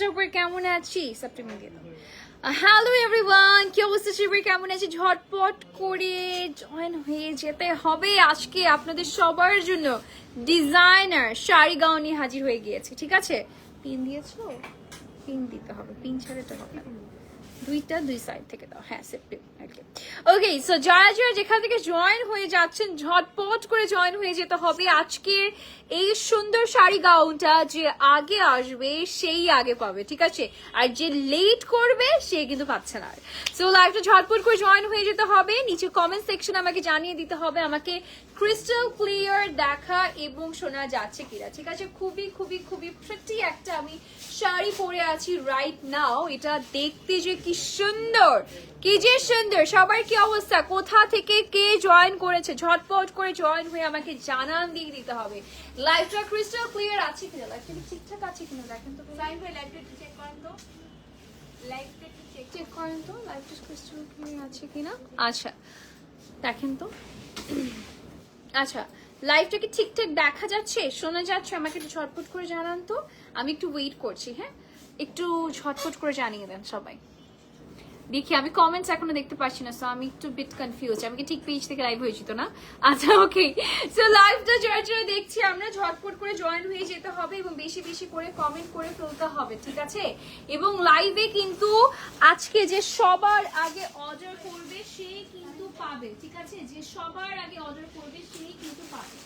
সবাই কেমন আছি? সেপ্টেম্বর দিয়ে হ্যালো এভরিওয়ান কি অবস্থা? সবাই কেমন আছে? ঝটপট করে জয়েন হয়ে যেতে হবে। আজকে আপনাদের সবার জন্য ডিজাইনার শাড়ি গাউনি হাজির হয়ে গিয়েছে, ঠিক আছে? পিন দিয়েছ? পিন দিতে হবে পিন ছাড়া হবে। দুইটা, দুই সাইড থেকে দাও। হ্যাঁ ওকে সো যারা যারা যেখান থেকে জয়েন হয়ে যাচ্ছেন, ঝটপট করে জয়েন হয়ে যেতে হবে আজকের এই সুন্দর শাড়ি গাউনটা যে আগে আসবে, সেই আগে পাবে, ঠিক আছে? আর যে লেট করবে, সে কিন্তু পাচ্ছে না সো লাইভটা ঝটপট করে জয়েন হয়ে যেতে হবে। নিচে কমেন্ট সেকশন আমাকে জানিয়ে দিতে হবে। আমাকে ক্রিস্টাল ক্লিয়ার দেখা এবং শোনা যাচ্ছে কিনা, ঠিক আছে? খুবই খুবই খুবই প্রিটি একটা আমি শাড়ি পরে আছি রাইট নাও এটা দেখতে যে কি সুন্দর, কি যে সুন্দর। সবার কি অবস্থা? কোথা থেকে কে জয়েন করেছে? ঝটপট করে জয়েন হয়ে আমাকে জানান, দিয়ে দিতে হবে। লাইফটা ক্রিস্টাল ক্লিয়ার আছে কিনা? লাইভটা কি ঠিকঠাক আছে কিনা? দেখেন তো সাইন হয়ে একটু চেক করেন তো। একটু চেক করেন তো লাইভটা ক্রিস্টাল ক্লিয়ার আছে কিনা? আচ্ছা দেখেন তো। আচ্ছা লাইভটা কি ঠিকঠাক দেখা যাচ্ছে? শোনা যাচ্ছে? আমাকে একটু ঝটপট করে জানান তো। আমি একটু ওয়েট করছি হ্যাঁ? একটু ঝটপট করে জানিয়ে দেন সবাই। দেখি, আমি কমেন্টস এখনও দেখতে পাচ্ছি না সো আমি একটু বিট কনফিউজ আমি কি ঠিক পেজ থেকে লাইভ হয়েছি তো না? আচ্ছা ওকে সো লাইভটা যারা যারা দেখছি, আমরা ঝটপট করে জয়েন হয়ে যেতে হবে এবং বেশি বেশি করে কমেন্ট করে ফেলতে হবে, ঠিক আছে? এবং লাইভে কিন্তু আজকে যে সবার আগে অর্ডার করবে, সে কিন্তু পাবে, ঠিক আছে? যে সবার আগে অর্ডার করবে, সেই কিন্তু পাবে।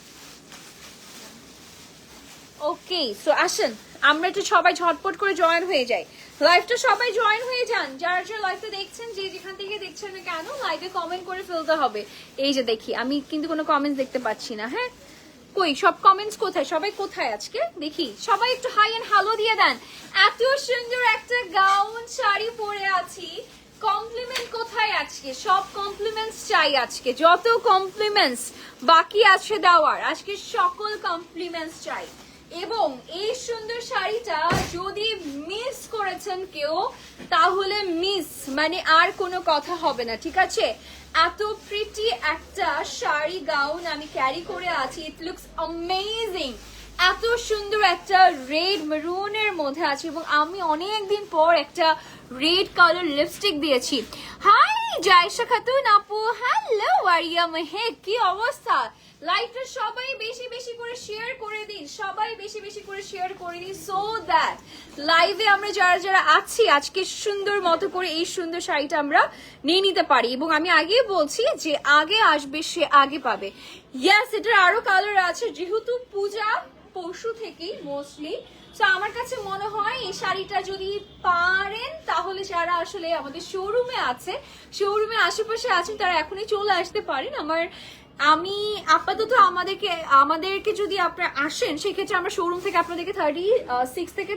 ওকে সো আসেন, আমরা একটু সবাই ঝটপট করে জয়েন হয়ে যাই। লাইভটা সবাই জয়েন হয়ে যান। যারা যারা লাইভটা দেখছেন, যে যেখান থেকে দেখছেন না কেন লাইভে কমেন্ট করে ফেলতে হবে। এই যে দেখি, আমি কিন্তু কোনো কমেন্টস দেখতে পাচ্ছি না হ্যাঁ? কই, সব কমেন্টস কোথায়? সবাই কোথায় আজকে? দেখি, সবাই একটু হাই এন্ড হ্যালো দিয়ে দেন। এত সুন্দর একটা গাউন শাড়ি পরে আছি। কমপ্লিমেন্ট কোথায় আজকে? সব কমপ্লিমেন্টস চাই আজকে। যত কমপ্লিমেন্টস বাকি আছে দেওয়ার, আজকে সকল কমপ্লিমেন্টস চাই। এবং এই সুন্দর শাড়িটা যদি মিস করেছেন কেউ, তাহলে মিস মানে আর কোনো কথা হবে না, ঠিক আছে? এত প্রিটি একটা শাড়ি গাউন আমি ক্যারি করে আছি ইট লুকস অ্যামেজিং এত সুন্দর একটা রেড মেরুনের মধ্যে আছে এবং আমি অনেক দিন পর একটা রেড কালার লিপস্টিক দিয়েছি। হাই জায়সা খাতুন আপু। হ্যালো আরিয়া মেহেক। কি অবস্থা? লাইভটা সবাই বেশি বেশি করে শেয়ার করে দিন। সবাই বেশি বেশি করে শেয়ার করে দিন। সো দ্যাট লাইভে আমরা যারা যারা আছি, আজকে সুন্দর মতো করে এই সুন্দর শাড়িটা আমরা নিয়ে নিতে পারি। এবং আমি আগেই বলছি যে আগে আসবে, সে আগে পাবে। ইয়াস এটার আরও কালার আছে। যেহেতু পূজা পরশু থেকেই মোস্টলি তো আমার কাছে মনে হয় এই শাড়িটা যদি পারেন, তাহলে যারা আসলে আমাদের শোরুমে আছে শোরুমে আশেপাশে আছেন, তারা এখনই চলে আসতে পারেন। আমার, আমি আপাতত আমাদেরকে আমাদেরকে যদি আপনারা আসেন, সেক্ষেত্রে আমরা শোরুম থেকে আপনাদেরকে থার্টি সিক্স থেকে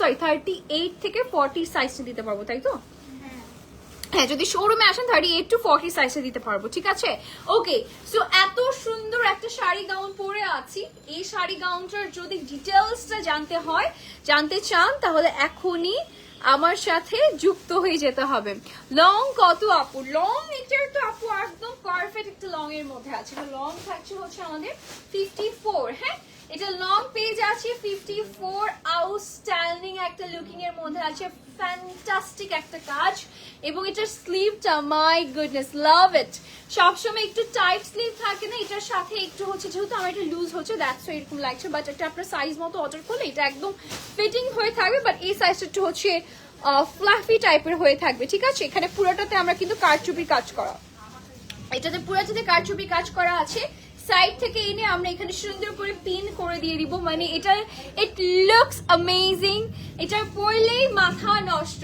সরি থার্টি এইট থেকে ফর্টি সাইজটা দিতে পারব, তাই তো? হ্যাঁ যদি শোরুমে আসেন থার্টি এইট টু ফর্টি সাইজে দিতে পারব, ঠিক আছে? ওকে সো এত সুন্দর একটা শাড়ি গাউন পরে আছি। এই শাড়ি গাউনটার যদি ডিটেলসটা জানতে হয়, জানতে চান, তাহলে এখনই আমার সাথে যুক্ত হয়ে যেতে হবে। লং কত আপু? লং এটার তো আপু একদম পারফেক্ট একটা লং এর মধ্যে আছে। লং থাকছে হচ্ছে আমাদের ফিফটি ফোর হ্যাঁ? এটা লং পেজ আছে ফিফটি ফোর আউটস্ট্যান্ডিং একটা লুকিং এর মধ্যে আছে ফ্যান্টাস্টিক একটা কাজ। এবং এটার স্লিভটা মাই গুডনেস লাভ ইট সবসময় একটু টাইট স্লিভ থাকে না, এটার সাথে একটু হচ্ছে, যেহেতু আমার এটা লুজ হচ্ছে দ্যাটস এরকম লাগছে। বাট এটা আপনার সাইজ মতো অর্ডার করলে এটা একদম ফিটিং হয়ে থাকবে বাট এই সাইজটা একটু হচ্ছে ফ্লাফি টাইপের হয়ে থাকবে, ঠিক আছে? এখানে পুরোটাতে আমরা কিন্তু কারচুপি কাজ করা। এটাতে পুরোটাতে কারচুপি কাজ করা আছে। সাইড থেকে এনে আমরা এখানে সুন্দর করে পিন করে দিয়ে দিব। মানে এটা ইট লুকস অ্যামেজিং এটা পরলেই মাথা নষ্ট।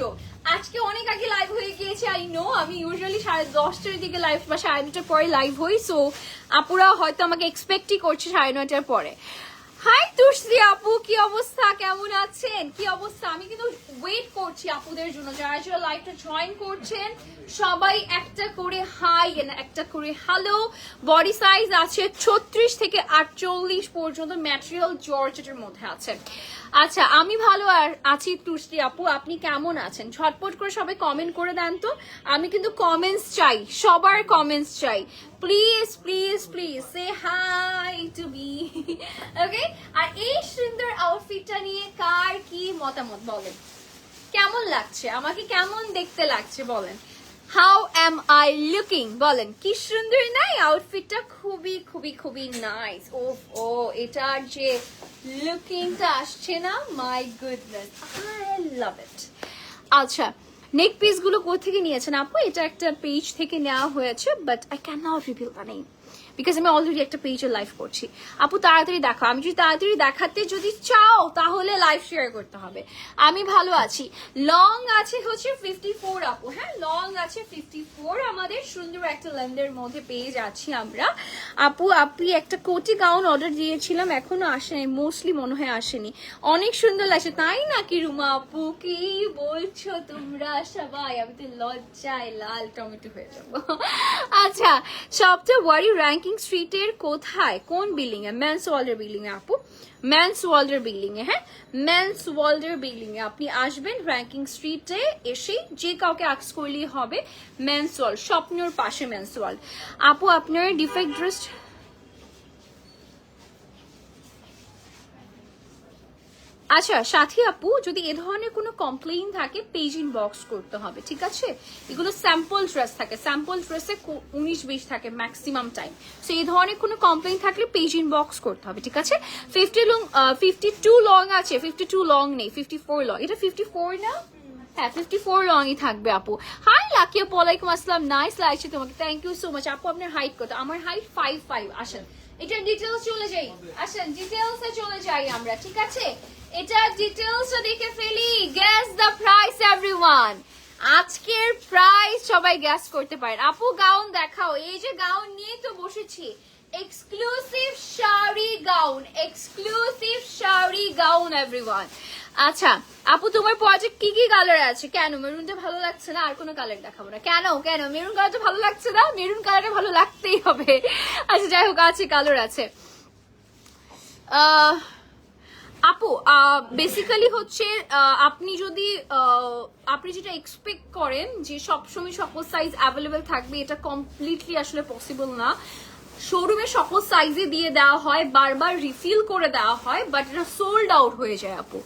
আজকে অনেক আগে লাইভ হয়ে গিয়েছে আই নো আমি ইউজুয়ালি সাড়ে দশটার দিকে লাইভ বা সাড়ে নটার পরে লাইভ হই সো আপুরা হয়তো আমাকে এক্সপেক্টই করছে সাড়ে নটার পরে। হাই তুষদি আপু, কি অবস্থা? কেমন আছেন? কি অবস্থা? আমি কিন্তু ওয়েট করছি আপুদের জন্য। যারা যারা লাইভটা জয়েন করছেন, সবাই একটা করে হাই একটা করে হ্যালো বডি সাইজ আছে ছত্রিশ থেকে আটচল্লিশ পর্যন্ত ম্যাটেরিয়াল জর্জেটের মধ্যে আছে। আচ্ছা আমি ভালো আর আছি তুষ্টি আপু, আপনি কেমন আছেন? ঝটপট করে সবাই কমেন্ট করে দেন তো। আমি কিন্তু কমেন্টস চাই, সবার কমেন্টস চাই। Please please please say hi to be okay আর এই সুন্দর আউটফিটটা নিয়ে কার কি মতামত বলেন? কেমন লাগছে? আমাকে কেমন দেখতে লাগছে বলেন? হাউ এম আই লুকিং বলেন, কি সুন্দর নাই আউটফিটটা খুবই খুবই খুবই নাইস ও ও, এটার যে লুকিংটা আসছে না মাই গুডনেস আই লাভ ইট আচ্ছা নেক পিসগুলো কোথেকে নিয়েছেন আপু? এটা একটা পেজ থেকে নেওয়া হয়েছে but I can not reveal the name because আমি অলরেডি একটা পেজে লাইভ করছি। আপু, তাড়াতাড়ি দেখো আমি যদি তাড়াতাড়ি দেখাতে যদি চাও, তাহলে লাইভ শেয়ার করতে হবে। আমি ভালো আছি। লং আছে হচ্ছে ফিফটি ফোর আপু। হ্যাঁ লং আছে ফিফটি ফোর আমাদের সুন্দর একটা লেন্থের মধ্যে পেয়ে যাচ্ছি আমরা। আপু, আপনি একটা কোটি গাউন অর্ডার দিয়েছিলাম, এখনও আসেনি। মোস্টলি মনে হয় আসেনি। অনেক সুন্দর লাগছে। তাই নাকি, রুমা আপু? কি বলছো তোমরা সবাই? আমি তো লজ্জায় লাল টমেটো হয়ে যাব। আচ্ছা সবচেয়ে ওয়ারি র্যাঙ্কিং স্ট্রিটের কোথায়? কোন বিল্ডিং এ? ম্যানস ওয়ার্ল্ডের বিল্ডিং এ আপু। ম্যানস ওয়ার্ল্ডের বিল্ডিং এ হ্যাঁ? ম্যানস ওয়ার্ল্ডের বিল্ডিং এ আপনি আসবেন র্যাঙ্কিং স্ট্রিটে এসে যে কাউকে আক্স করলেই হবে ম্যানস ওয়ার্ল্ড স্বপ্নর পাশে ম্যানস ওয়ার্ল্ড আপু, আপনার ডিফেক্ট ড্রেস আচ্ছা সাথী আপু, যদি এ ধরনের কোনো কমপ্লেইন থাকে পেজ ইনবক্স করতে হবে, ঠিক আছে? এগুলো স্যাম্পল ড্রেস থাকে। স্যাম্পল ড্রেসে উনিশ, বিশ থাকে ম্যাক্সিমাম টাইম সো এই ধরনের কোনো কমপ্লেইন থাকলে পেজ ইনবক্স করতে হবে, ঠিক আছে? Fifty long fifty two long আছে ফিফটি টু লং নেই ফিফটি ফোর লং এটা ফিফটি ফোর না? হ্যাঁ ফিফটি ফোর লংই থাকবে আপু। হাই লাকি আপু, ওয়ালাইকুম আসসালাম। নাইস লাগছে তোমাকে। থ্যাংক ইউ সো মাচ আপু, আপনার হাইট কত? আমার হাইট ফাইভ ফাইভ আসেন। এটার ডিটেলস চলে যাই। আসেন ডিটেলস এ চলে যাই আমরা, ঠিক আছে? এটা ডিটেলস দেখে ফেলি। গেস দ্য প্রাইস এভরিওয়ান আজকের প্রাইস সবাই গ্যাস করতে পারেন। আপু গাউন দেখাও। এই যে গাউন নিয়ে তো বসেছি। Exclusive sari gown exclusive sari gown everyone আচ্ছা আপু, তোমার প্রজেক্ট কি কি কালার আছে? কেন? মেরুনটা ভালো লাগছে না? আর কোনো কালার দেখাবো না। কেন? কেন? মেরুন কালারটা ভালো লাগছে না? মেরুন কালারটা ভালো লাগতেই হবে। আচ্ছা যাই হোক, আছে কালার আছে। আহ আপু বেসিক্যালি হচ্ছে আপনি যদি আপনি যেটা এক্সপেক্ট করেন যে সবসময় সকল সাইজ অ্যাভেলেবেল থাকবে, এটা কমপ্লিটলি আসলে পসিবল না। শোরুমে সকল সাইজে দিয়ে দেওয়া হয়, বারবার রিফিল করে দেওয়া হয় বাট এটা সোল্ড আউট হয়ে যায়, আপু।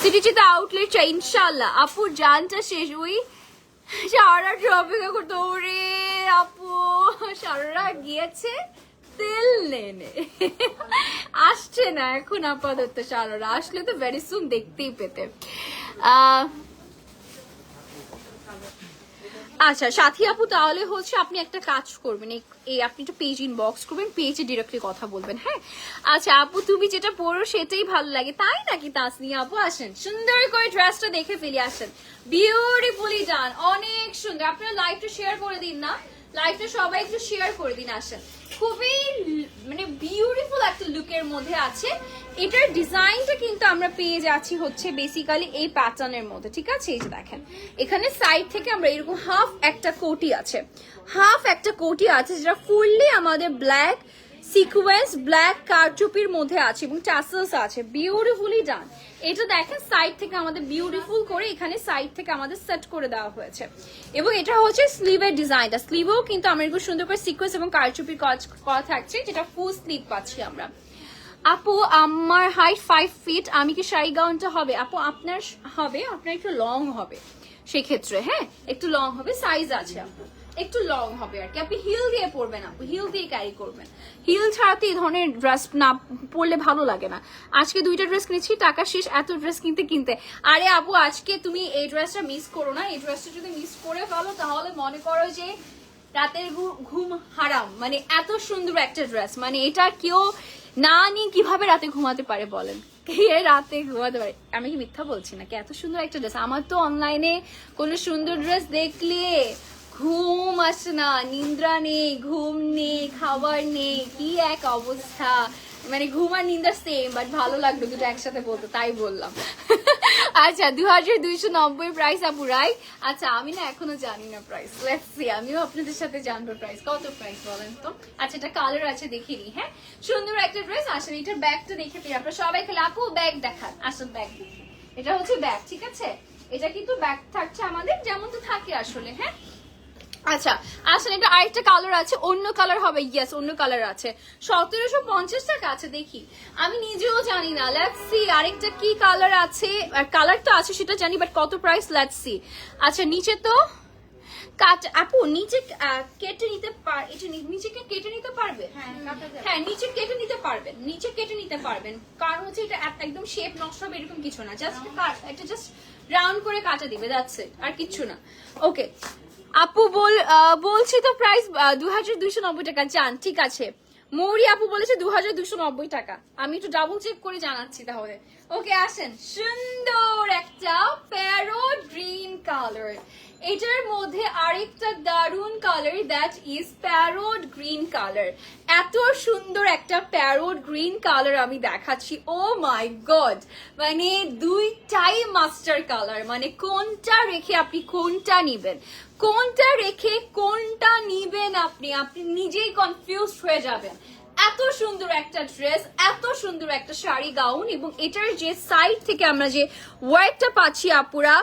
সিটিজিতে আউটলেট চাই ইনশাল্লাহ আপু, জানটা শেষ, ওই সারা অপেক্ষা করতো, ওরে, আপু সারা গিয়েছে। তেল নেনে। আসছে না এখন আপাতত সারারা আসলে তো ভেরি সুন দেখতেই পেতে। আচ্ছা সাথী আপু, তাহলে হচ্ছে আপনি একটা কাজ করবেন। এই- আপনি একটা পেজ ইনবক্স করবেন পেজে ডিরেক্টলি কথা বলবেন হ্যাঁ? আচ্ছা আপু, তুমি যেটা পড়ো সেটাই ভালো লাগে। তাই নাকি তাসনি আপু? আসেন, সুন্দর করে ড্রেসটা দেখে ফেলে, আসেন। বিউটিফুলি ডান অনেক সুন্দর। আপনারা লাইভটা শেয়ার করে দিন না? লাইভটা সবাই একটু শেয়ার করে দিন, আসেন। খুবই মানে বিউটিফুল একটা লুকের মধ্যে আছে। এটার ডিজাইনটা কিন্তু আমরা পেয়ে যাচ্ছি হচ্ছে বেসিক্যালি এই প্যাটার্নের মধ্যে, ঠিক আছে? এই যে দেখেন। এখানে সাইড থেকে আমরা এরকম হাফ একটা কোটি আছে। হাফ একটা কোটি আছে যেটা ফুললি আমাদের ব্ল্যাক সিকোয়েন্স ব্ল্যাক কারচুপির মধ্যে আছে এবং টাসেলস আছে। বিউটিফুলি ডান এটা দেখেন সাইড থেকে আমাদের বিউটিফুল করে এখানে সাইড থেকে আমাদের সেট করে দেওয়া হয়েছে। এবং এটা হচ্ছে স্লিভের ডিজাইনটা স্লিভেও কিন্তু আমরা এরকম সুন্দর করে সিকোয়েন্স এবং কারচুপির কাজ করা থাকছে, যেটা ফুল স্লিভ পাচ্ছি আমরা। আপু, আমার হাইট ফাইভ ফিট আমি কি শাড়ি গাউনটা হবে? আপু, আপনার হবে, আপনার একটু লং হবে। সেক্ষেত্রে হ্যাঁ একটু লং হবে সাইজ আছে আপু একটু লং হবে আর কি। আপনি হিল দিয়ে পরবেন আপু হিল দিয়ে ক্যারি করবেন। হিল ছাড়া তো এই ধরনের ড্রেস না পরলে ভালো লাগে না। আজকে দুইটা ড্রেস কিনেছি, টাকা শেষ, এত ড্রেস কিনতে কিনতে। আরে আপু, আজকে তুমি এই ড্রেসটা মিস করো না। এই ড্রেসটা যদি মিস করে ফেলো, তাহলে মনে করো যে রাতের ঘুম হারাম। মানে এত সুন্দর একটা ড্রেস মানে এটা কেউ না নিয়ে কীভাবে রাতে ঘুমাতে পারে বলেন? রাতে ঘুমাতে পারে? আমি কি মিথ্যা বলছি নাকি? এত সুন্দর একটা ড্রেস আমার তো অনলাইনে কোনো সুন্দর ড্রেস দেখলে ঘুম আসে না, নিদ্রা নেই, ঘুম নেই, খাবার নেই, কি এক অবস্থা। মানে ঘুম আর নিন্দা সেম বাট ভালো লাগল দুটো একসাথে বলতো, তাই বললাম। আচ্ছা দু হাজার দুইশো নব্বই প্রাইস আপু রাইট আচ্ছা আমি না এখনও জানি না প্রাইস লেটস আমিও আপনাদের সাথে জানব প্রাইস কত প্রাইস বলেন তো? আচ্ছা এটা কালার আছে দেখে নিই হ্যাঁ? সুন্দর একটা ড্রেস আসেন এটার ব্যাগটা দেখে পেয়ে আপনারা সবাই খেলে আপু ব্যাগ দেখান। আসুন ব্যাগ দেখি। এটা হচ্ছে ব্যাগ ঠিক আছে? এটা কিন্তু ব্যাগ থাকছে আমাদের যেমন তো থাকে আসলে হ্যাঁ? আচ্ছা আসলে এটা আরেকটা কালার আছে অন্য কালার হবে ইয়েস অন্য কালার আছে। সতেরোশো পঞ্চাশ টাকা আছে দেখি। আমি নিজেও জানি না লেটস সি আরেকটা কি কালার আছে? আর কালার তো আছে সেটা জানি বাট কত প্রাইস লেটস সি আচ্ছা নিচে তো কাট আপু নিচে কেটে নিতে পার এটা নিচে কেটে নিতে পারবে? হ্যাঁ হ্যাঁ নিচে কেটে নিতে পারবেন নিচে কেটে নিতে পারবেন। কারণ হচ্ছে এটা এক- একদম শেপ নষ্ট হবে এরকম কিছু না। জাস্ট এটা জাস্ট রাউন্ড করে কাটা দিবে দ্যাটস ইট আর কিচ্ছু না। ওকে আপু বল বলছি তো প্রাইস দু হাজার দুইশো নব্বই টাকা। যান ঠিক আছে। মৌরি আপু বলেছে দু হাজার দুশো নব্বই টাকা। আমি একটু ডাবল চেক করে জানাচ্ছি তাহলে। ওকে, আসেন। সুন্দর একটা প্যারোট গ্রিন কালার। এটার মধ্যে আরেকটা দারুণ colour that is parrot green colour এত সুন্দর একটা প্যারোড গ্রিন কালার আমি দেখাচ্ছি। ও মাই গড মানে দুইটাই মাস্টার কালার মানে কোনটা রেখে আপনি কোনটা নিবেন? কোনটা রেখে কোনটা নিবেন আপনি? আপনি নিজেই কনফিউজ হয়ে যাবেন। এত সুন্দর একটা ড্রেস এত সুন্দর একটা শাড়ি গাউন এবং এটার যে সাইড থেকে আমরা যে ওয়ার্কটা পাচ্ছি আপুরা,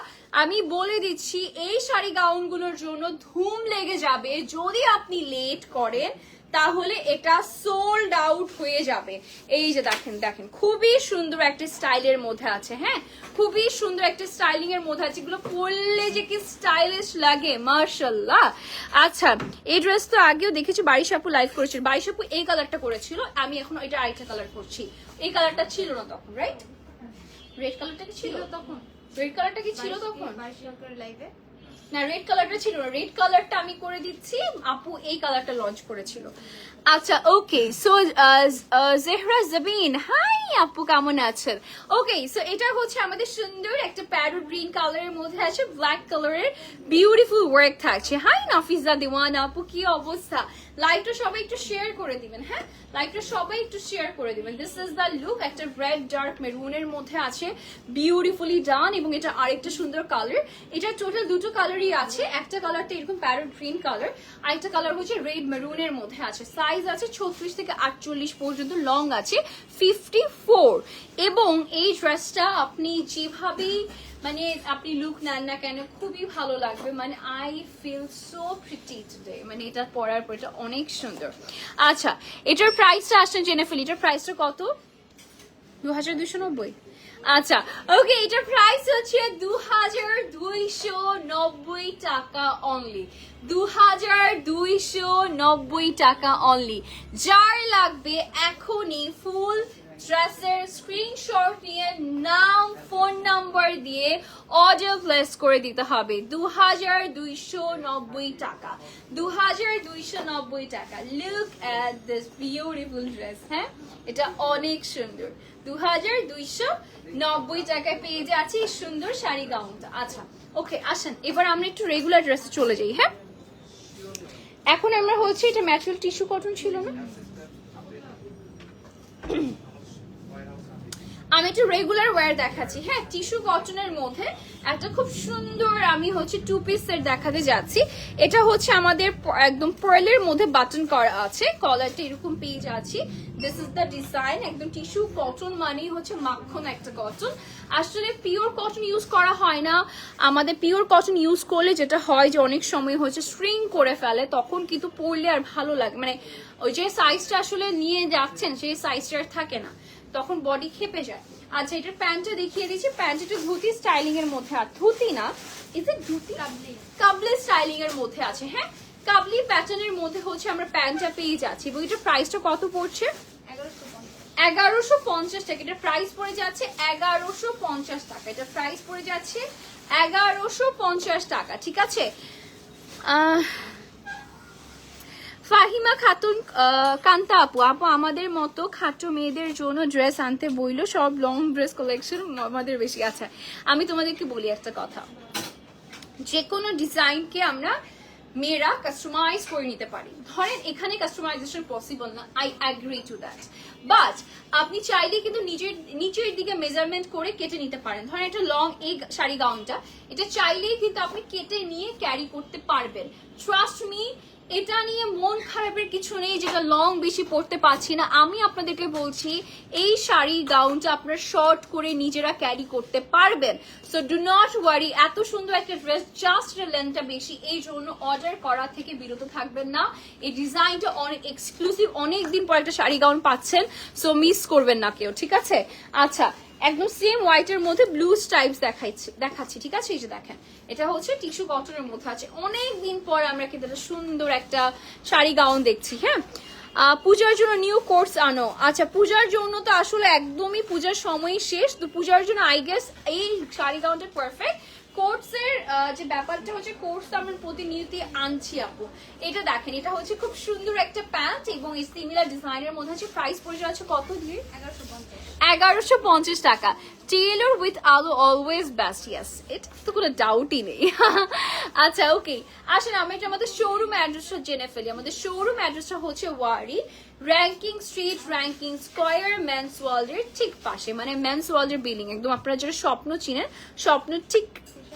আমি বলে দিচ্ছি, এই শাড়ি গাউনগুলোর জন্য ধুম লেগে যাবে যদি আপনি লেট করেন তাহলে এটা সোল্ড আউট হয়ে যাবে। এই যে দেখেন দেখেন খুবই সুন্দর একটা স্টাইলের মধ্যে আছে হ্যাঁ? খুবই সুন্দর একটা স্টাইলিং এর মধ্যে আছে এগুলো পরলে যে কি স্টাইলিশ লাগে মার্শাল্লাহ আচ্ছা এই ড্রেস তো আগেও দেখেছি আপু লাইভ করেছিল। আপু এই কালারটা করেছিল আমি এখন এটা আরেকটা কালার করছি এই কালারটা ছিল না তখন রাইট রেড কালারটা কি ছিল? তখন। রেড কালারটা কি ছিল তখন? লাইভে না রেড কালারটা ছিল রেড কালারটা আমি করে দিচ্ছি। আপু এই কালারটা লঞ্চ করেছিল। আচ্ছা ওকে সো জেহরা জবিন হাই আপু, কেমন আছেন? ওকে সো এটা হচ্ছে আমাদের সুন্দর একটা প্যারোট গ্রিন কালারের মধ্যে আছে ব্ল্যাক কালারের বিউটিফুল ওয়ার্ক থাকছে। হাই নাফিজা দেওয়ান আপু, কি অবস্থা? লাইভটা সবাই একটু শেয়ার করে দিবেন হ্যাঁ? লাইভটা সবাই একটু শেয়ার করে দিবেন। দিস ইজ দ্য লুক একটা রেড ডার্ক মেরুনের মধ্যে আছে বিউটিফুলি ডান এবং এটা আরেকটা সুন্দর কালার এটা টোটাল দুটো কালারই আছে, একটা কালারটা এরকম প্যারোট গ্রিন কালার আরেকটা কালার হচ্ছে রেড মেরুনের মধ্যে আছে। সাইজ আছে ছত্রিশ থেকে আটচল্লিশ পর্যন্ত লং আছে ফিফটি ফোর এবং এই ড্রেসটা আপনি যেভাবেই মানে আপনি লুক নেন না কেন, খুবই ভালো লাগবে। মানে I feel so pretty today মানে এটা পরার পর এটা অনেক সুন্দর। আচ্ছা এটার প্রাইসটা আসছেন জেনে ফেলি। এটার প্রাইসটা কত? দু হাজার দুশো নব্বই। আচ্ছা ওকে এটা প্রাইস হচ্ছে দু হাজার দুইশো নব্বই টাকা অনলি দু হাজার দুইশো নব্বই টাকা অনলি যার লাগবে এখনই ফুল ড্রেসের স্ক্রিনশট নিয়ে নাম ফোন নাম্বার দিয়ে অর্ডার প্লেস করে দিতে হবে। দু হাজার দুইশো নব্বই টাকা। দু হাজার দুইশো নব্বই টাকা। Look at this beautiful dress হ্যাঁ? এটা অনেক সুন্দর। দু হাজার দুইশো নব্বই টাকায় পেয়ে যাচ্ছি সুন্দর শাড়ি গাউনটা আচ্ছা ওকে আসেন, এবার আমরা একটু রেগুলার ড্রেসে চলে যাই হ্যাঁ? এখন আমরা হচ্ছে এটা ম্যাচুয়াল টিস্যু কটন ছিল না? আমি একটু রেগুলার ওয়্যার দেখাচ্ছি। হ্যাঁ টিস্যু কটনের মধ্যে একটা খুব সুন্দর আমি হচ্ছে টু পিস দেখাতে যাচ্ছি। এটা হচ্ছে আমাদের একদম পার্লের মধ্যে বাটন করা আছে। কলারটা এরকম পেয়ে যাচ্ছি। দিস ইজ দ্য ডিজাইন একদম টিস্যু কটন মানেই হচ্ছে মাখন একটা কটন আসলে পিওর কটন ইউজ করা হয় না। আমাদের পিওর কটন ইউজ করলে যেটা হয় যে অনেক সময় হচ্ছে স্ট্রিং করে ফেলে, তখন কিন্তু পরলে আর ভালো লাগে। মানে ওই যে সাইজটা আসলে নিয়ে যাচ্ছেন, সেই সাইজটা আর থাকে না। তখন বডি খেপে যায়। আচ্ছা এটার প্যান্টটা দেখিয়ে দিচ্ছি। প্যান্ট এটা ধুতি স্টাইলিং এর মধ্যে আর ধুতি না ইজ ইট ধুতি? কাবলি। স্টাইলিং এর মধ্যে আছে হ্যাঁ? কাবলি প্যাটার্নের মধ্যে হচ্ছে আমরা প্যান্টটা পেয়ে যাচ্ছি। এবং এটার প্রাইসটা কত পড়ছে? এগারোশো পঞ্চাশ। এগারোশো পঞ্চাশ টাকা। এটার প্রাইস পড়ে যাচ্ছে এগারোশো পঞ্চাশ টাকা। এটার প্রাইস পড়ে যাচ্ছে এগারোশো পঞ্চাশ টাকা ঠিক আছে? ফাহিমা খাতুন কান্তা আপু আপু, আমাদের মতো খাটো মেয়েদের জন্য ড্রেস আনতে বইলো, সব লং ড্রেস কালেকশন আমাদের বেশি আছে। আমি তোমাদেরকে বলি একটা কথা। যে কোনো ডিজাইনকে আমরা মেয়েরা কাস্টমাইজ করে নিতে পারি। ধরেন, এখানে কাস্টমাইজেশন পসিবল না। I agree to that but আপনি চাইলে কিন্তু নিজের, নিচের দিকে মেজারমেন্ট করে কেটে নিতে পারেন। ধরেন এটা লং এই শাড়ি গাউনটা এটা চাইলেই কিন্তু আপনি কেটে নিয়ে ক্যারি করতে পারবেন। ট্রাস্ট মি এটা নিয়ে মন খারাপের কিছু নেই, যেটা লং বেশি পড়তে পারছি না। আমি আপনাদেরকে বলছি, এই শাড়ি গাউনটা আপনারা শর্ট করে নিজেরা ক্যারি করতে পারবেন। সো ডু নট ওয়ারি এত সুন্দর একটা ড্রেস জাস্ট লেন্থটা বেশি, এই জন্য অর্ডার করা থেকে বিরত থাকবেন না। এই ডিজাইনটা অনেক এক্সক্লুসিভ অনেক দিন পর একটা শাড়ি গাউন পাচ্ছেন সো মিস করবেন না কেউ, ঠিক আছে? আচ্ছা একদম সেম হোয়াইটের মধ্যে ব্লু স্টাইপস দেখাচ্ছি দেখাচ্ছি, ঠিক আছে? এই যে দেখেন, এটা হচ্ছে টিস্যু কটনের মধ্যে আছে। অনেক দিন পর আমরা কিন্তু একটা সুন্দর একটা শাড়ি গাউন দেখছি হ্যাঁ? পূজার জন্য নিউ কোর্স আনো। আচ্ছা পূজার জন্য তো আসলে একদমই পূজার সময় শেষ, তো পূজার জন্য আই গেস এই শাড়ি গাউনটা পারফেক্ট কোর্সের যে ব্যাপারটা হচ্ছে কোর্স আমরা প্রতিনিয়ত আনছি, আপু। এটা দেখেন, এটা হচ্ছে খুব সুন্দর একটা প্যান্ট এবং এই সিমিলার ডিজাইনের মধ্যে আছে। প্রাইস পড়ে যাচ্ছে কত দিয়ে? এগারোশো পঞ্চাশ। এগারোশো পঞ্চাশ টাকা। টেলর উইথ আলু অলওয়েজ বেস্ট ইয়াস এটা তো কোনো ডাউটই নেই। আচ্ছা ওকে আসেন আমি এটা আমাদের শোরুম অ্যাড্রেসটা জেনে ফেলি। আমাদের শোরুম অ্যাড্রেসটা হচ্ছে Wari Rankin street Rankin square Men's ওয়ার্ল্ডের ঠিক পাশে। মানে মেন্স ওয়ার্ল্ডের বিল্ডিং একদম আপনারা যারা স্বপ্ন চিনেন, স্বপ্ন ঠিক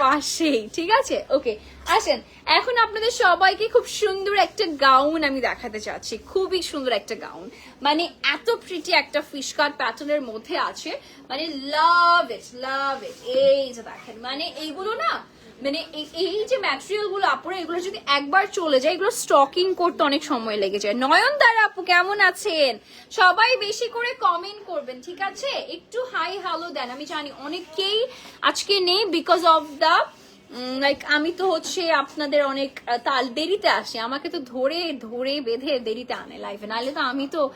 পাশেই, ঠিক আছে? ওকে আসেন। এখন আপনাদের সবাইকে খুব সুন্দর একটা গাউন আমি দেখাতে চাচ্ছি। খুবই সুন্দর একটা গাউন মানে এত প্রিটি একটা ফিশ কাট প্যাটার্নের মধ্যে আছে। মানে লাভ ইট লাভ ইট এই যে দেখেন মানে এইগুলো না মানে এই- যে ম্যাটেরিয়ালগুলো আপুরা, এগুলো যদি একবার চলে যায়, এগুলো স্টকিং করতে অনেক সময় লেগে যায়। নয়ন দ্বারা আপু, কেমন আছেন? সবাই বেশি করে কমেন্ট করবেন, ঠিক আছে? একটু হাই হ্যালো দেন, আমি জানি অনেকেই আজকে নেই বিকজ অফ দ্য লাইক আমি তো হচ্ছে আপনাদের অনেক তাল দেরিতে আসি। আমাকে তো ধরে ধরে বেঁধে দেরিতে আনে লাইফে নাহলে তো আমি তো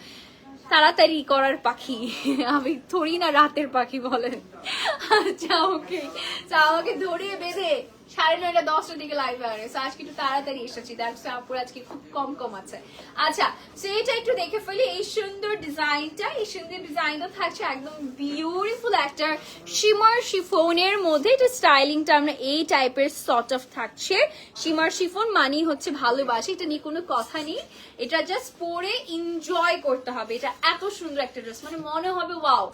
তাড়াতাড়ি করার পাখি। আমি থরি না রাতের পাখি বলেন। আচ্ছা ওকে আমাকে ধরিয়ে বেঁধে। সাড়ে নয়টা দশটার দিকে লাইভে আনে So, আজকে একটু তাড়াতাড়ি এসেছি। দ্যাটস আপুর আজকে খুব কম কম আছে। আচ্ছা সেইটা একটু দেখে ফেলি এই সুন্দর ডিজাইনটা এই সুন্দর ডিজাইনটা থাকছে একদম বিউটিফুল একটা শিমার শিফোনের মধ্যে। এটা স্টাইলিংটা আমরা এই টাইপের সর্ট অফ থাকছে। শিমার শিফোন মানি হচ্ছে ভালোবাসি এটা নিয়ে কোনো কথা নেই। এটা জাস্ট পরে এনজয় করতে হবে। এটা এত সুন্দর একটা ড্রেস মানে মনে হবে ওয়াও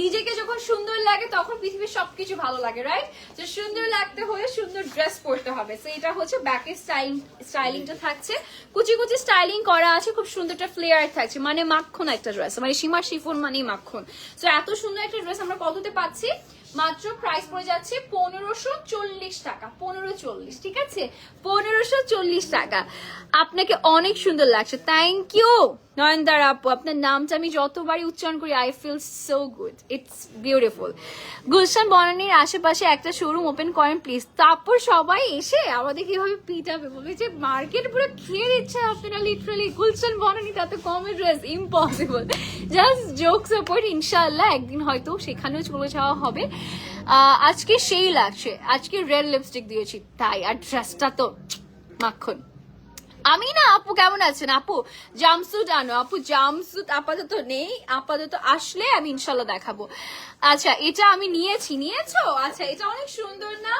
নিজেকে যখন সুন্দর লাগে তখন পৃথিবীর সবকিছু ভালো লাগে রাইট সুন্দর লাগতে হলে সুন্দর ড্রেস পরতে হবে। তো এটা হচ্ছে ব্যাকের স্টাইলিং স্টাইলিংটা থাকছে। কুচি কুচি স্টাইলিং করা আছে, খুব সুন্দর একটা ফ্লেয়ার থাকছে। মানে মাখন একটা ড্রেস মানে সীমা শিফন মানেই মাখন। তো এত সুন্দর একটা ড্রেস আমরা কততে পাচ্ছি? মাত্র প্রাইস পড়ে যাচ্ছে পনেরোশো চল্লিশ টাকা পনেরো চল্লিশ ঠিক আছে? পনেরোশো চল্লিশ টাকা। আপনাকে অনেক সুন্দর লাগছে। থ্যাংক ইউ নয়নদার আপু, আপনার নামটা আমি যতবারই উচ্চারণ করি I feel so good it's beautiful Gulshan বনানীর আশেপাশে একটা শোরুম ওপেন করেন প্লিজ তারপর সবাই এসে আমাদের কীভাবে পিটাবে বলবে যে মার্কেট পুরো খেয়ে দিচ্ছে আপনারা লিটারালি গুলশান বনানী, তাতে কমে dress impossible just jokes apart ইনশাল্লাহ একদিন হয়তো সেখানেও চলে যাওয়া হবে। আজকে সেই লাগছে। আজকে রেড লিপস্টিক দিয়েছি। তাই, আর ড্রেসটা তো মাখন। আমি না, আপু কেমন আছেন? আপু, জামসুট আনো। আপু, জামসুট আপাতত নেই। আপাতত আসলে আমি ইনশাল্লাহ দেখাবো। আচ্ছা এটা আমি নিয়েছি। নিয়েছো? আচ্ছা এটা অনেক সুন্দর না?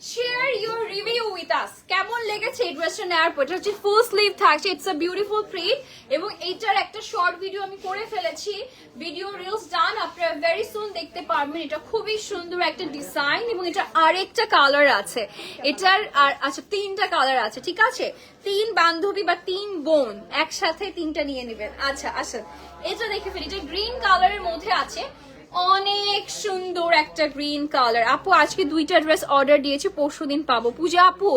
Share your review with us কেমন লেগেছে এই ড্রেসটা নেওয়ার পর? এটা হচ্ছে ফুল স্লিভ থাকছে ইটস আ বিউটিফুল প্রিন্ট এবং এটার একটা শর্ট ভিডিও আমি করে ফেলেছি। ভিডিও রিলস ডান আপনারা ভেরি সুন দেখতে পারবেন। এটা খুবই সুন্দর একটা ডিজাইন এবং এটা আরেকটা কালার আছে। এটার আর আচ্ছা তিনটা কালার আছে, ঠিক আছে? তিন বান্ধবী বা তিন বোন একসাথে তিনটা নিয়ে নেবেন। আচ্ছা আচ্ছা এটা দেখে ফেলি, এটা গ্রিন কালারের মধ্যে আছে। অনেক সুন্দর একটা গ্রিন কালার আপু, আজকে দুইটা ড্রেস অর্ডার দিয়েছি পরশু দিন পাবো। পূজা আপু,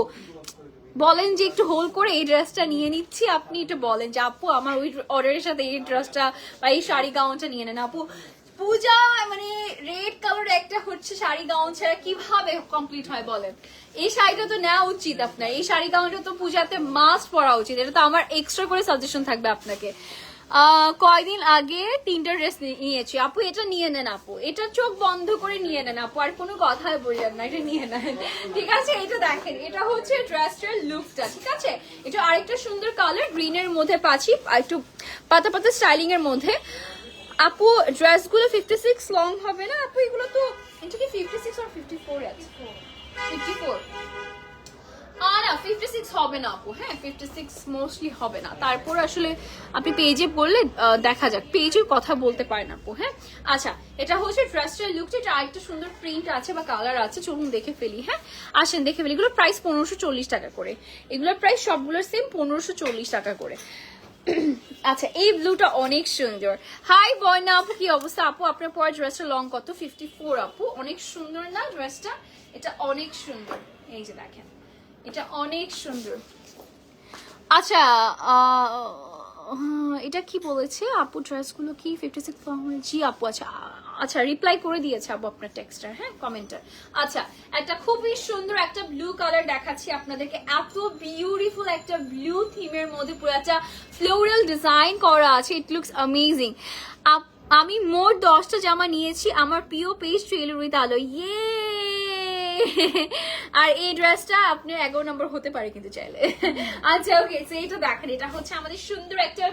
বলেন যে একটু হোল্ড করে এই ড্রেসটা নিয়ে নিচ্ছি। আপনি একটু বলেন যে, আপু, আমার ওই অর্ডারের সাথে এই ড্রেসটা বা এই শাড়ি গাউনটা নিয়ে নেন। আপু, পূজা মানে রেড কালার একটা হচ্ছে শাড়ি গাউন ছাড়া কীভাবে কমপ্লিট হয় বলেন? এই শাড়িটা তো নেওয়া উচিত আপনার। এই শাড়ি গাউনটা তো পূজাতে মাস্ট পরা উচিত। এটা তো আমার এক্সট্রা করে সাজেশন থাকবে আপনাকে। কয়দিন আগে তিনটা ড্রেস নিয়েছি। আপু, এটা নিয়ে নেন আপু। এটা চোখ বন্ধ করে নিয়ে নেন আপু, আর কোনো কথাই বললেন না, এটা নিয়ে নেন। ঠিক আছে এটা দেখেন, এটা হচ্ছে ড্রেসটার লুকটা ঠিক আছে? এটা আরেকটা সুন্দর কালার গ্রিনের মধ্যে পাচ্ছি, একটু পাতা পাতা স্টাইলিং এর মধ্যে। আপু ড্রেসগুলো ফিফটি সিক্স লং হবে না? আপু, এগুলো তো, এটা কি ফিফটি সিক্স আর ফিফটি ফোর আছে? ফিফটি ফোর আর না ফিফটি সিক্স হবে না আপু হ্যাঁ ফিফটি সিক্স মোস্টলি হবে না। তারপর আসলে আপনি পেজে বললে দেখা যাক পেজের কথা বলতে পারেন আপু হ্যাঁ? আচ্ছা এটা হচ্ছে ড্রেসটার লুকটা এটা আরেকটা সুন্দর প্রিন্ট আছে বা কালার আছে, চলুন দেখে ফেলি হ্যাঁ? আসেন, দেখে ফেলি, এগুলো প্রাইস পনেরোশো চল্লিশ টাকা করে। এগুলোর প্রাইস সবগুলোর সেম পনেরোশো চল্লিশ টাকা করে। আচ্ছা এই ব্লুটা অনেক সুন্দর। হাই বয়না আপু, কি অবস্থা? আপু, আপনার পরে ড্রেসটা লং কত? ফিফটি ফোর আপু, অনেক সুন্দর না ড্রেসটা এটা অনেক সুন্দর। এই যে দেখেন। এটা অনেক সুন্দর। আচ্ছা এটা কি বলেছে? আপু ড্রেসগুলো কি? ফিফটি সিক্স জি আপু আচ্ছা আচ্ছা রিপ্লাই করে দিয়েছে আপু আপনার টেক্সটার হ্যাঁ কমেন্টার আচ্ছা একটা খুবই সুন্দর একটা ব্লু কালার দেখাচ্ছি আপনাদেরকে। এত বিউটিফুল একটা ব্লু থিমের মধ্যে পুরো একটা ফ্লোরাল ডিজাইন করা আছে। ইট লুকস অ্যামেজিং আমি মোট দশটা জামা নিয়েছি। আমার প্রিয় পেজ ট্রেলার উইথ আলো। ইয়ে আর এই ড্রেসটা আপনার এগারো নম্বর হতে পারে কিন্তু চাইলে। আচ্ছা ওকে তো এইটা দেখেন, এটা হচ্ছে আমাদের সুন্দর একটা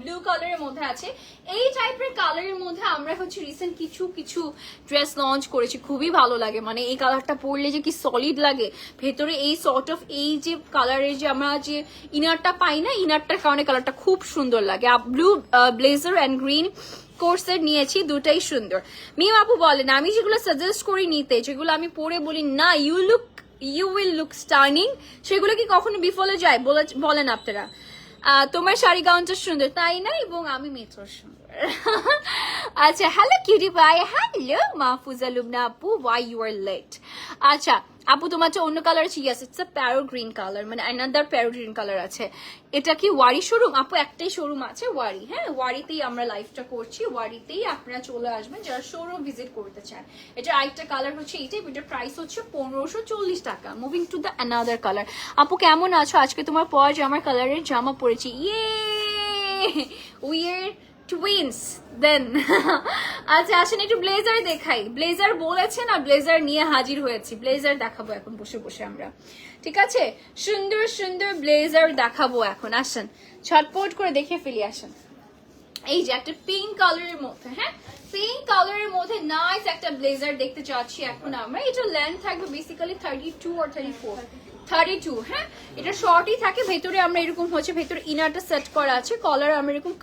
ব্লু কালারের মধ্যে আছে। এই টাইপের কালারের মধ্যে আমরা হচ্ছে রিসেন্ট কিছু কিছু ড্রেস লঞ্চ করেছি, খুবই ভালো লাগে। মানে এই কালারটা পরলে যে কি সলিড লাগে। ভেতরে এই সর্ট অফ এই যে কালারের যে আমরা যে ইনারটা পাই না ইনারটার কারণে কালারটা খুব সুন্দর লাগে। ব্লু ব্লেজার অ্যান্ড গ্রিন কোর্সের নিয়েছি, দুটাই সুন্দর। মিম আপু বলেন, আমি যেগুলো সাজেস্ট করি নিতে, যেগুলো আমি পরে বলি, না you look you will look stunning সেগুলো কি কখনো বিফলে যায়? বলে- বলেন আপনারা। তোমার শাড়ি গাউনটা সুন্দর। তাই না? এবং আমি মেট্রো সুন্দর। আচ্ছা হ্যালো কিউটি ভাই হ্যালো মাহফুজা লুবনা আপু ওয়াই ইউ আর লেট আচ্ছা আপু, তোমার তো অন্য কালার আছে। Yes it's parrot green colour মানে অ্যানাদার প্যারো গ্রিন কালার আছে। এটা কি ওয়ারি শোরুম আপু, একটাই শোরুম আছে, ওয়ারি। হ্যাঁ ওয়ারিতেই আমরা লাইভটা করছি, ওয়ারিতেই আপনারা চলে আসবেন যারা শোরুম ভিজিট করতে চান। এটা আরেকটা কালার হচ্ছে এইটাই, এটার প্রাইস হচ্ছে পনেরোশো চল্লিশ টাকা। Moving to the another colour আপু, কেমন আছো? আজকে তোমার পর জামার কালারের জামা পরেছি। ইয়ে উইয়ার টুইন্স দেন আচ্ছা আসেন, একটু ব্লেজার দেখাই। ব্লেজার বলেছেন আর ব্লেজার নিয়ে হাজির হয়েছি। ব্লেজার দেখাবো এখন, বসে বসে আমরা। ঠিক আছে? সুন্দর সুন্দর ব্লেজার দেখাবো এখন। আসেন, ছটপট করে দেখে ফেলি, আসেন। এই যে একটা পিঙ্ক কালারের মধ্যে হ্যাঁ? পিঙ্ক কালারের মধ্যে নাইস একটা ব্লেজার দেখতে চাচ্ছি এখন আমরা। এটা লেন্থ থাকবে বেসিক্যালি থার্টি টু আর থার্টি ফোর থার্টি টু হ্যাঁ? এটা শর্টই থাকে, ভেতরে আমরা এরকম হচ্ছে, ভেতরে ইনারটা সেট করা আছে কলার আমরা এরকম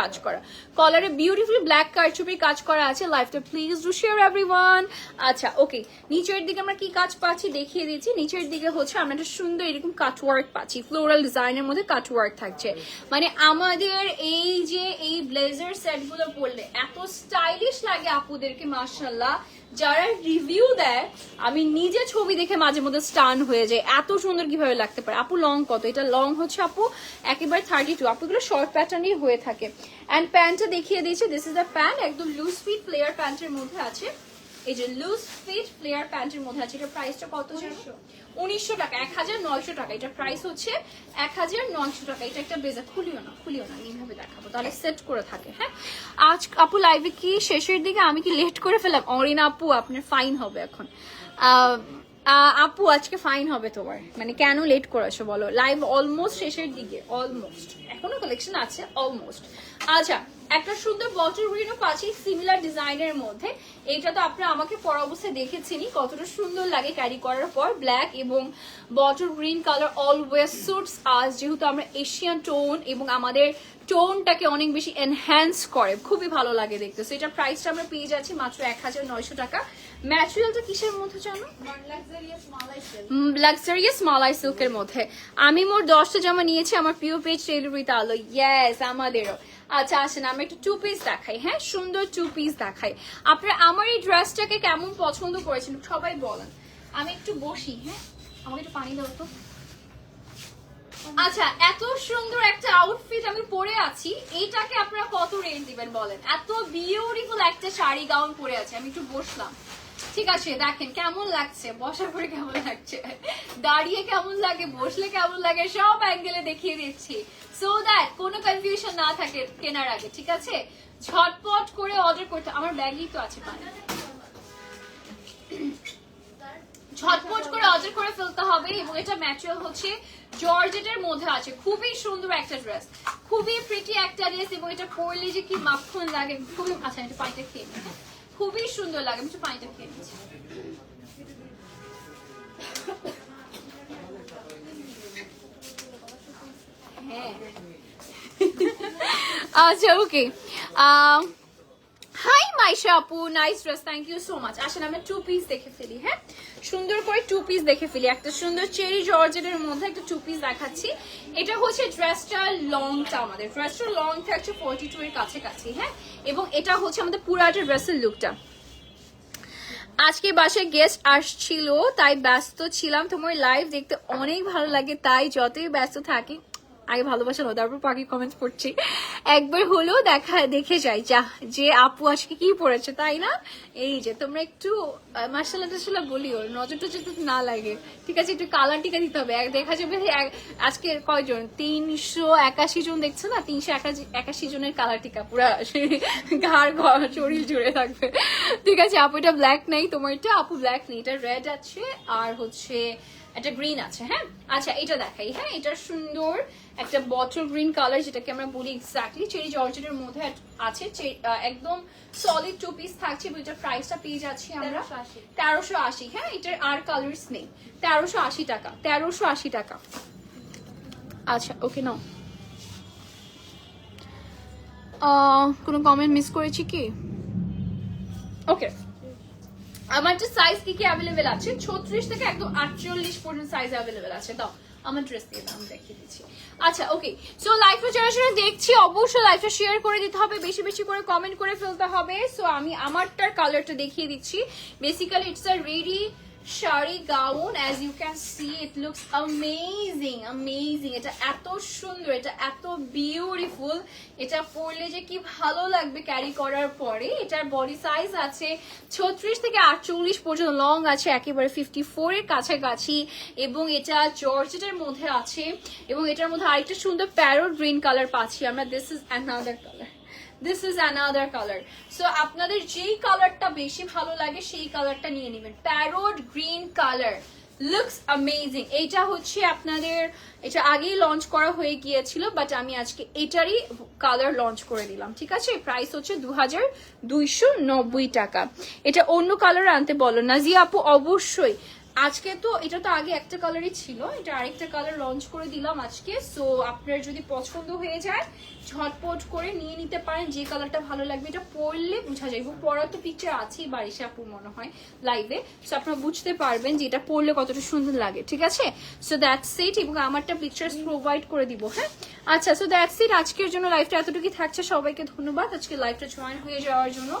কাজ করা। কলারে ব্ল্যাক কাজ করা আছে প্লিজ ডু শেয়ার এভরিওয়ান আচ্ছা ওকে নিচের দিকে আমরা কি কাজ পাচ্ছি দেখিয়ে নিচের দিকে হচ্ছে আমরা একটা সুন্দর এরকম পাচ্ছি ফ্লোরাল ডিজাইনের মধ্যে কাটওয়ার্ক থাকছে। মানে আমাদের এই যে, এই ব্লেজার সেটগুলো পরলে, এত স্টাইলিশ লাগে আপুদেরকে মার্শাল্লাহ যারা রিভিউ দেয়, আমি নিজে ছবি দেখে মাঝে মধ্যে স্টান হয়ে যায় এত সুন্দর কীভাবে লাগতে পারে? আপু লং কত? এটা লং হচ্ছে আপু, একেবারে থার্টি টু আপু, এগুলো শর্ট প্যাটার্নই হয়ে থাকে। অ্যান্ড প্যান্টটা দেখিয়ে দিয়েছে। দিস ইজ দ্য প্যান্ট একদম লুজ ফিট প্লেয়ার প্যান্টের মধ্যে আছে। এই যে লুজ ফিট প্লেয়ার প্যান্টের মধ্যে আছে এটা প্রাইসটা কত উনিশশো। টাকা এক হাজার নয়শো টাকা। এটা প্রাইস হচ্ছে এক হাজার নয়শো টাকা। এটা একটা ব্লেজার খুলিও না খুলিও না এইভাবে দেখাবো। তাহলে সেট করে থাকে হ্যাঁ? আজ আপু লাইভে কি শেষের দিকে? আমি কি লেট করে ফেলাম অরিন আপু আপনার ফাইন হবে এখন। আপু আজকে ফাইন হবে তোমার। মানে কেন লেট করেছ বলো? লাইভ অলমোস্ট শেষের দিকে অলমোস্ট এখনও কালেকশন আছে অলমোস্ট আচ্ছা একটা সুন্দর বটল গ্রিনও পাচ্ছি সিমিলার ডিজাইনের মধ্যে। এটা তো আপনারা আমাকে পর অবস্থায় দেখেছেনই, কতটা সুন্দর লাগে ক্যারি করার পর। ব্ল্যাক এবং bottle green colour always suits আজ যেহেতু আমরা এশিয়ান টোন এবং আমাদের টোনটাকে অনেক বেশি এনহ্যান্স করে। খুবই ভালো লাগে দেখতে। সো এটার প্রাইসটা আমরা পেয়ে যাচ্ছি মাত্র এক হাজার নয়শো টাকা। ম্যাটেরিয়ালটা কিসের মধ্যে জানো? লাক্সারিয়াস মালাই সিল্কের মধ্যে। আমি মোট দশটা জামা নিয়েছি, আমার প্রিয় পেজ টেলিভরিতে আলো। ইয়েস আমাদেরও। আচ্ছা আসেন, আমরা একটু টু পিস দেখাই হ্যাঁ? সুন্দর টু পিস দেখাই। আপনারা আমার এই ড্রেসটাকে কেমন পছন্দ করেছেন? সবাই বলেন। আমি একটু বসি হ্যাঁ? আমাকে একটু পানি দাও তো। আচ্ছা এত সুন্দর একটা আউটফিট আমি পরে আছি। এইটাকে আপনারা কত রেঞ্জ দিবেন বলেন? এত বিউটিফুল একটা শাড়ি গাউন পরে আছে। আমি একটু বসলাম। ঠিক আছে, দেখেন কেমন লাগছে, বসার পরে কেমন লাগছে, দাঁড়িয়ে কেমন লাগে, বসলে কেমন লাগে, সব অ্যাঙ্গেলে দেখিয়ে দিচ্ছি। সো দ্যাট কোনো কনফিউশন না থাকে কেনার আগে, ঠিক আছে? ঝটপট করে অর্ডার করতে, আমার ব্যাগই তো আছে পানি ঝটপট করে অর্ডার করে ফেলতে হবে এবং এটা ম্যাটেরিয়াল হচ্ছে জর্জেটের মধ্যে আছে। খুবই সুন্দর একটা ড্রেস খুবই প্রিটি একটা ড্রেস এবং এটা পরলে যে কি মাখন লাগে খুবই আচ্ছা এটা পানিটা খেয়ে। খুবই সুন্দর লাগে আমি একটু পানিটা খেয়ে নিচ্ছি আচ্ছা ওকে হাই মাইশা আপু nice dress thank you so much আসেন আমরা টু পিস দেখে ফেলি হ্যাঁ সুন্দর করে টু পিস দেখে ফেলি। একটা সুন্দর চেরি জর্জেটের মধ্যে একটা টু পিস দেখাচ্ছি। এটা হচ্ছে ড্রেসটা লংটা আমাদের। ড্রেসটা লং থাকছে ফর্টি টু এর কাছাকাছি হ্যাঁ? এবং এটা হচ্ছে আমাদের পুরাটা ড্রেসের লুকটা আজকে বাসায় গেস্ট আসছিল, তাই ব্যস্ত ছিলাম। তোমার লাইভ দেখতে অনেক ভালো লাগে, তাই যতই ব্যস্ত থাকি আগে ভালোবাসা না তারপর পাখি কমেন্টস পড়ছি। একবার হলেও দেখা, দেখে যাই, যা, যে আপু আজকে কি পড়েছে, তাই না? এই যে, তোমরা একটু মার্শাল্লাহ টাশাল্লাহ বলিও, নজর টজর যাতে না লাগে, ঠিক আছে? একটু কালার টিকা দিতে হবে। দেখা যাবে আজকে কয়জন? তিনশো একাশি জন দেখছ না? তিনশো একাশি জনের কালার টিকা, পুরা ঘাড় শরীর জুড়ে থাকবে। ঠিক আছে, আপু এটা ব্ল্যাক নেই, তোমার এটা আপু ব্ল্যাক নেই, এটা রেড আছে, আর হচ্ছে একটা গ্রিন আছে হ্যাঁ? আচ্ছা এটা দেখাই হ্যাঁ? এটা সুন্দর একটা বটল গ্রিন কালার যেটাকে আমরা বলি এক্স্যাক্টলি চেরি জর্জেটের মধ্যে আছে একদম সলিড টু পিস থাকছে এটার প্রাইসটা পেয়ে যাচ্ছি আমরা তেরোশো আশি। হ্যাঁ এটার আর কালার্স নেই। তেরোশো আশি টাকা তেরোশো আশি টাকা। আচ্ছা ওকে নাও। কোনো কমেন্ট মিস করেছি কি? ওকে আমার যে সাইজ কি কি অ্যাভেলেবেল আছে? ছত্রিশ থেকে একদম আটচল্লিশ পর্যন্ত সাইজ অ্যাভেলেবেল আছে দাও। আমার ড্রেস দিয়ে দাম দেখিয়ে দিচ্ছি। আচ্ছা ওকে সো লাইফটা যারা দেখছি, অবশ্যই লাইফটা শেয়ার করে দিতে হবে, বেশি বেশি করে কমেন্ট করে ফেলতে হবে। সো আমি আমারটার কালারটা দেখিয়ে দিচ্ছি। Basically it's a ready sari, gown as you can see it looks amazing amazing এটা এত সুন্দর, এটা এত বিউটিফুল এটা পরলে যে কি ভালো লাগবে ক্যারি করার পরে। এটার বডি সাইজ আছে ছত্রিশ থেকে আটচল্লিশ পর্যন্ত লং আছে একেবারে ফিফটি ফোর এর কাছাকাছি। এবং এটা জর্জেটের মধ্যে আছে। এবং এটার মধ্যে আরেকটা সুন্দর প্যারোট গ্রিন কালার পাচ্ছি আমরা। This is another colour this is another colour so আপনাদের যেই কালারটা বেশি ভালো লাগে, সেই কালারটা নিয়ে নেবেন। Parrot green colour looks amazing এইটা হচ্ছে আপনাদের, এটা আগেই লঞ্চ করা হয়ে গিয়েছিল বাট আমি আজকে এটারই কালার লঞ্চ করে দিলাম, ঠিক আছে? প্রাইস হচ্ছে দু হাজার দুইশো নব্বই টাকা। এটা অন্য কালার আনতে বলো নাজিয়া আপু, অবশ্যই। আজকে তো এটা তো আগে একটা কালারই ছিল, এটা আরেকটা কালার লঞ্চ করে দিলাম আজকে সো আপনার যদি পছন্দ হয়ে যায়, ঝটপট করে নিয়ে নিতে পারেন, যে কালারটা ভালো লাগবে, এটা পরলে বোঝা যায়, এবং পরার তো পিকচার আছেই বারিশে আপুর মনে হয় লাইভে সো আপনারা বুঝতে পারবেন যে এটা পরলে কতটা সুন্দর লাগে, ঠিক আছে? সো দ্যাটস ইট এবং আমারটা পিকচার্স প্রোভাইড করে দিব হ্যাঁ? আচ্ছা সো দ্যাটস ইট আজকের জন্য লাইভটা এতটুকুই থাকছে, সবাইকে ধন্যবাদ, আজকে লাইভটা জয়েন হয়ে যাওয়ার জন্য।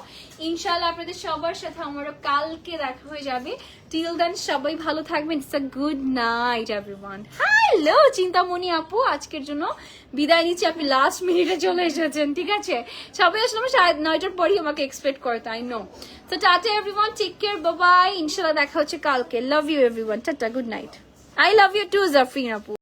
ইনশাল্লাহ আপনাদের সবার সাথে আমারও কালকে দেখা হয়ে যাবে। টিল দেন সবাই ভালো থাকবেন। It's a good night everyone hello Chintamani আপু। আজকের জন্য বিদায় নিচ্ছি। আপনি লাস্ট মিনিটে চলে এসেছেন, ঠিক আছে? সবাই আসলে সাড়ে নয়টার পরই আমাকে এক্সপেক্ট করে, তাই নো তো tata everyone take care bye bye ইনশাল্লাহ দেখা হচ্ছে কালকে। Love you everyone tata good night I love you too Jafrin আপু।